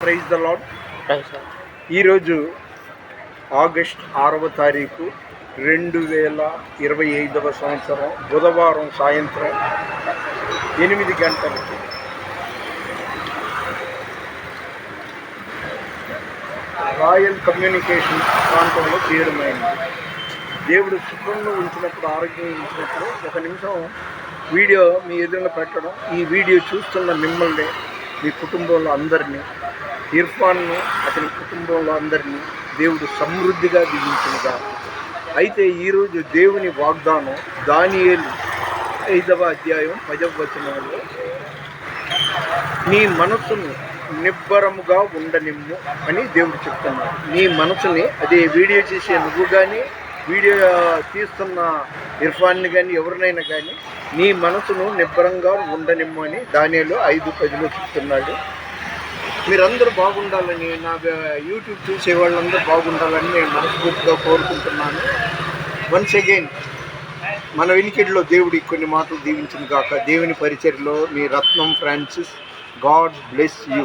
Praise the Lord ఈరోజు August ఆరవ తారీఖు రెండు వేల ఇరవై ఐదవ సంవత్సరం బుధవారం సాయంత్రం ఎనిమిది గంటలకి. రాయల్ కమ్యూనికేషన్ ప్రాంతంలో తీయడమైంది దేవుడు సుఖంగా ఉంచినప్పుడు ఆరోగ్యం ఉంచినప్పుడు ఒక నిమిషం వీడియో మీ ఎదురుగా పెట్టడం ఈ వీడియో చూస్తున్న మిమ్మల్ని మీ కుటుంబంలో అందరినీ ఇర్ఫాన్ను అతని కుటుంబంలో అందరినీ దేవుడు సమృద్ధిగా దీవించినగా. అయితే ఈరోజు దేవుని వాగ్దానం దానియేలు ఐదవ అధ్యాయం పదవ వచనంలో నీ మనసును నిబ్బరముగా ఉండనిమ్ము అని దేవుడు చెప్తున్నాడు. నీ మనసుని అదే వీడియో చేసే నువ్వు కానీ వీడియో తీస్తున్న ఇర్ఫాన్ని కానీ ఎవరినైనా కానీ నీ మనసును నిబ్బరంగా ఉండనిమ్ము అని దానిలో ఐదు పదిలో చెప్తున్నాడు. మీరందరూ బాగుండాలని నా యూట్యూబ్ చూసే వాళ్ళందరూ బాగుండాలని నేను మనస్ఫూర్తిగా కోరుకుంటున్నాను. వన్స్ అగైన్ మన వెనికిడిలో దేవుడి కొన్ని మాటలు దీవించింది కాక దేవుని పరిచర్లో మీ Ratnam Francis God bless you